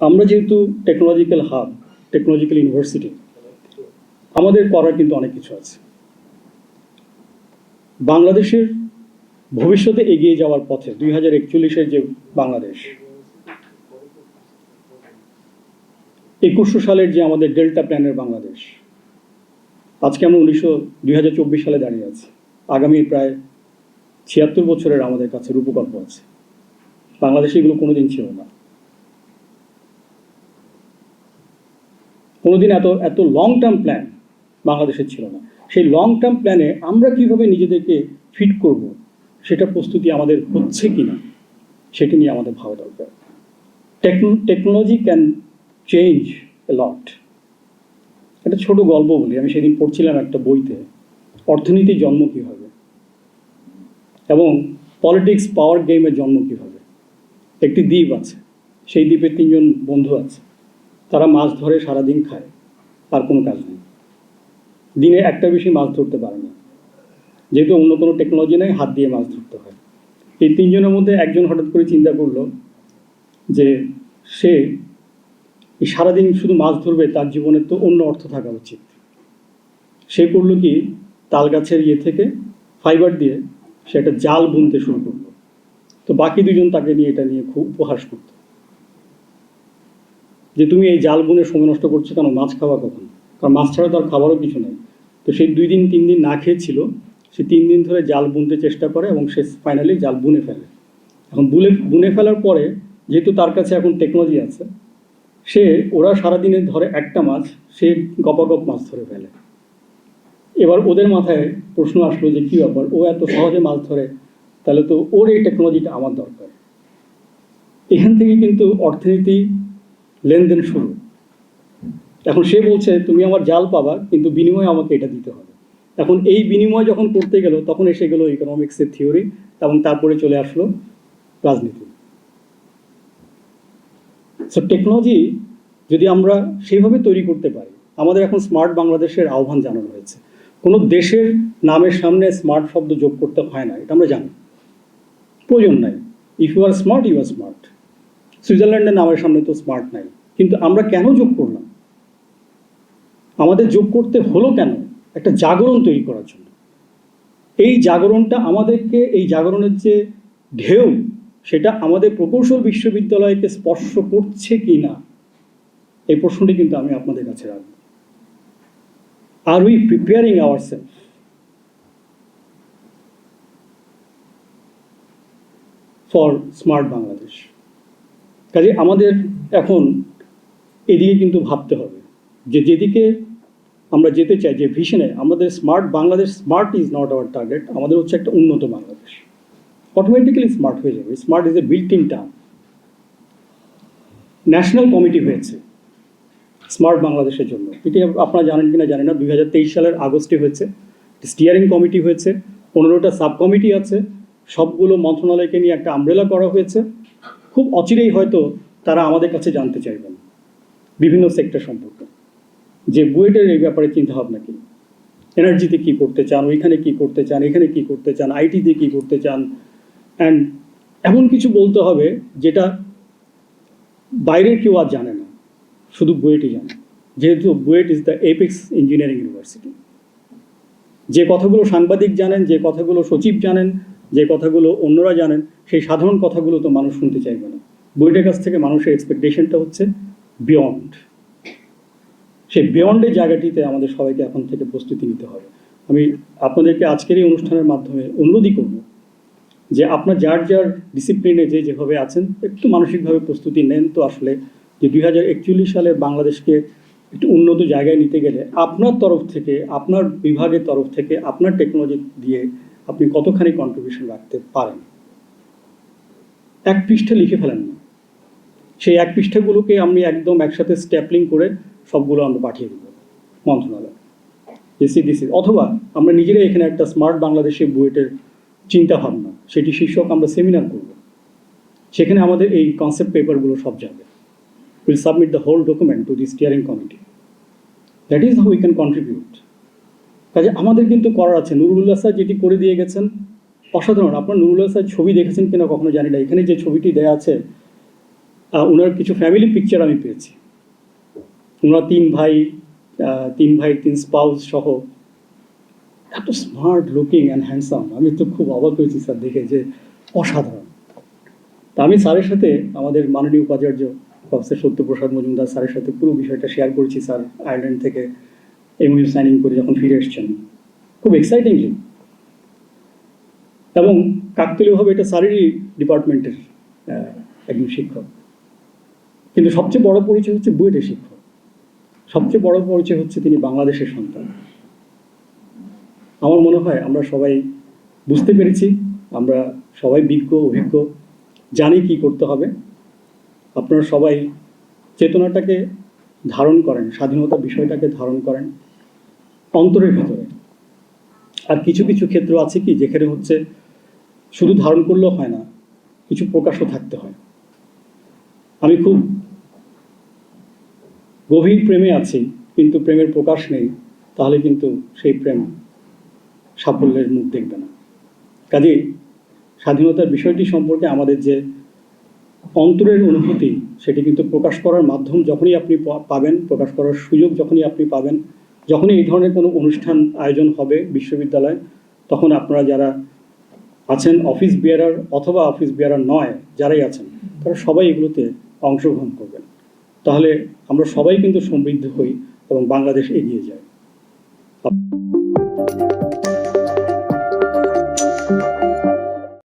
আমরা যেহেতু technological hub technological university আমাদের করার কিন্তু অনেক কিছু আছে। বাংলাদেশের ভবিষ্যতে এগিয়ে যাওয়ার পথে দুই হাজার একচল্লিশের যে বাংলাদেশ, একুশশো সালের যে আমাদের ডেল্টা প্ল্যানের বাংলাদেশ, আজকে আমরা উনিশশো, দুই হাজার চব্বিশ সালে দাঁড়িয়ে আছি। আগামী প্রায় ছিয়াত্তর বছরের আমাদের কাছে রূপকল্প আছে। বাংলাদেশে এগুলো কোনোদিন ছিল না। কোনোদিন এত এত লং টার্ম প্ল্যান বাংলাদেশের ছিল না। সেই লং টার্ম প্ল্যানে আমরা কীভাবে নিজেদেরকে ফিট করব, সেটা প্রস্তুতি আমাদের হচ্ছে কি না সেটা নিয়ে আমাদের ভাবা দরকার। Technology can change a lot একটা ছোট গল্প বলি, আমি সেদিন পড়ছিলাম একটা বইতে অর্থনীতির জন্ম কীভাবে এবং পলিটিক্স পাওয়ার গেমের জন্ম কীভাবে। একটি দ্বীপ আছে, সেই দ্বীপে তিনজন বন্ধু আছে। তারা মাছ ধরে সারাদিন খায় আর কোনো কাজ নেই। দিনে একটা বেশি মাছ ধরতে পারে না। যেহেতু অন্য কোনো টেকনোলজি নেই, হাত দিয়ে মাছ ধরতে হয়। এই তিনজনের মধ্যে একজন হঠাৎ করে চিন্তা করল যে সে সারাদিন শুধু মাছ ধরবে, তার জীবনের তো অন্য অর্থ থাকা উচিত। সে করল কি তাল গাছের ইয়ে থেকে ফাইবার দিয়ে সে একটা জাল বুনতে শুরু করল। তো বাকি দুজন তাকে নিয়ে এটা নিয়ে খুব উপহাস করতো। যে তুমি এই জাল বুনে সময় নষ্ট করছ কেন? মাছ খাওয়া কখন? কারণ মাছ ছাড়া তো আর খাবারও কিছু নেই। তো সেই দুই দিন, তিন দিন না খেয়েছিল, সে তিন দিন ধরে জাল বুনতে চেষ্টা করে এবং সে ফাইনালি জাল বুনে ফেলে। এখন বুনে বুনে ফেলার পরে যেহেতু তার কাছে এখন টেকনোলজি আছে, সে, ওরা সারাদিনে ধরে একটা মাছ, সে গপাগপ মাছ ধরে ফেলে। এবার ওদের মাথায় প্রশ্ন আসলো যে কী ব্যাপার? ও এত সহজে মাছ ধরে, তাহলে তো ওর এই টেকনোলজিটা আমার দরকার। এখান থেকে কিন্তু অর্থনীতি লেনদেন শুরু। এখন সে বলছে, তুমি আমার জাল পাবা, কিন্তু বিনিময়ে আমাকে এটা দিতে হবে। এখন এই বিনিময় যখন করতে গেল, তখন এসে গেল ইকোনমিক্সের থিওরি এবং তারপরে চলে আসলো রাজনীতি। সো টেকনোলজি যদি আমরা সেইভাবে তৈরি করতে পারি, আমাদের এখন স্মার্ট বাংলাদেশের আহ্বান জানানো হয়েছে। কোনো দেশের নামের সামনে স্মার্ট শব্দ যোগ করতে হয় না, এটা আমরা জানি। প্রয়োজন নাই। If you are smart you are smart সুইজারল্যান্ডের নামের সামনে তো স্মার্ট নাই। কিন্তু আমরা কেন যোগ করলাম? আমাদের যোগ করতে হলো কেন? একটা জাগরণ তৈরি করার জন্য। এই জাগরণটা আমাদেরকে, এই জাগরণের যে ঢেউ, সেটা আমাদের প্রকৌশল বিশ্ববিদ্যালয়কে স্পর্শ করছে কি না এই প্রশ্নটি কিন্তু আমি আপনাদের কাছে রাখব। আর we preparing our self for smart Bangladesh কাজে আমাদের এখন এদিকে কিন্তু ভাবতে হবে যে যেদিকে আমরা যেতে চাই, যে ভিশনে আমাদের smart Bangladesh smart is not our target আমাদের হচ্ছে একটা উন্নত বাংলাদেশ অটোমেটিক্যালি স্মার্ট হয়ে যাবে। Smart is a built in term national committee হয়েছে স্মার্ট বাংলাদেশের জন্য। এটি আপনারা জানেন কিনা জানেন না, দুই হাজার তেইশ সালের আগস্টে হয়েছে। স্টিয়ারিং কমিটি হয়েছে। পনেরোটা সাব কমিটি আছে। সবগুলো মন্ত্রণালয়কে নিয়ে একটা আমব্রেলা করা হয়েছে। খুব অচিরেই হয়তো তারা আমাদের কাছে জানতে চাইবেন। বিভিন্ন সেক্টর সম্পর্কে। যে বুয়েটের এই ব্যাপারে চিন্তাভাবনা কি? এনার্জিতে কি করতে চান? ওইখানে কি করতে চান? এখানে কি করতে চান? আইটিতে কি করতে চান? অ্যান্ড এমন কিছু বলতে হবে যেটা বাইরের কেউ আর জানে না। শুধু বুয়েটই জানে। যেহেতু BUET is the apex engineering university যে কথাগুলো সাংবাদিক জানেন, যে কথাগুলো সচিব জানেন যে কথাগুলো অন্যরা জানেন, সেই সাধারণ কথাগুলো তো মানুষ শুনতে চাইবে না। বইটার কাছ থেকে মানুষের এক্সপেকটেশনটা হচ্ছে বিয়ন্ড সেই বিয়ন্ডের জায়গাটিতে আমাদের সবাইকে এখন থেকে প্রস্তুতি নিতে হবে। আমি আপনাদেরকে আজকের এই অনুষ্ঠানের মাধ্যমে অনুরোধই করব যে আপনার যার যার ডিসিপ্লিনে যে যেভাবে আছেন, একটু মানসিকভাবে প্রস্তুতি নেন তো আসলে যে দুই হাজার একচল্লিশ সালে বাংলাদেশকে একটু উন্নত জায়গায় নিতে গেলে আপনার তরফ থেকে, আপনার বিভাগের তরফ থেকে, আপনার টেকনোলজি দিয়ে আপনি কতখানি কন্ট্রিবিউশন রাখতে পারেন? এক পৃষ্ঠা লিখে ফেলেন না। সেই এক পৃষ্ঠাগুলোকে আমি একদম একসাথে স্ট্যাপলিং করে সবগুলো আমরা পাঠিয়ে দেবো মন্ত্রণালয়। যে সিডিসি অথবা আমরা নিজেরাই এখানে একটা স্মার্ট বাংলাদেশে বুয়েটের চিন্তা ভাবনা সেটি শীর্ষক আমরা সেমিনার করব। সেখানে আমাদের এই কনসেপ্ট পেপারগুলো সব যাবে। Will submit the whole document to the steering committee that is how we can contribute কাজে আমাদের কিন্তু করার আছে। নুরুল্লাহ স্যার যেটি করে দিয়ে গেছেন, অসাধারণ। আপনার নুরুল্লাহ স্যার ছবি দেখেছেন কিনা কখনো জানি না। এখানে যে ছবিটি দেওয়া আছে ওনার কিছু ফ্যামিলি পিকচার আমি পেয়েছি। ওনার তিন ভাই তিন ভাই, তিন স্পাউস সহ। এত স্মার্ট লুকিং অ্যান্ড হ্যান্ডসাম আমি তো খুব অবাক হয়েছি স্যার দেখে যে অসাধারণ। তা আমি স্যারের সাথে, আমাদের মাননীয় উপাচার্য প্রফেসর সত্যপ্রসাদ মজুমদার স্যারের সাথে পুরো বিষয়টা শেয়ার করেছি স্যার আয়ারল্যান্ড থেকে। এমইউ সাইনিং করে যখন ফিরে এসছেন খুব এক্সাইটিংলি এবং কাকতালীয়ভাবে এটা স্যারেরই ডিপার্টমেন্টের একজন শিক্ষক। কিন্তু সবচেয়ে বড় পরিচয় হচ্ছে বুয়েটের শিক্ষক। সবচেয়ে বড় পরিচয় হচ্ছে তিনি বাংলাদেশের সন্তান। আমার মনে হয় আমরা সবাই বুঝতে পেরেছি, আমরা সবাই বিজ্ঞ, অভিজ্ঞ, জানি কি করতে হবে। আপনারা সবাই চেতনাটাকে ধারণ করেন স্বাধীনতা বিষয়টাকে ধারণ করেন। অন্তরের ভিতরে। আর কিছু কিছু ক্ষেত্র আছে কি যেখানে হচ্ছে শুধু ধারণ করলেও হয় না, কিছু প্রকাশও থাকতে হয়। আমি খুব গভীর প্রেমে আছি, কিন্তু প্রেমের প্রকাশ নেই, তাহলে কিন্তু সেই প্রেম সাফল্যের মুখ দেখবে না। কাজেই স্বাধীনতার বিষয়টি সম্পর্কে আমাদের যে অন্তরের অনুভূতি, সেটি কিন্তু প্রকাশ করার মাধ্যম যখনই আপনি পাবেন, প্রকাশ করার সুযোগ যখনই আপনি পাবেন যখনই এই ধরনের কোনো অনুষ্ঠান আয়োজন হবে বিশ্ববিদ্যালয়ে, তখন আপনারা যারা আছেন অফিস বিয়ারার অথবা অফিস বিয়ারার নয়, যারাই আছেন, তারা সবাই এগুলোতে অংশগ্রহণ করবেন। তাহলে আমরা সবাই কিন্তু সমৃদ্ধ হই এবং বাংলাদেশ এগিয়ে যায়।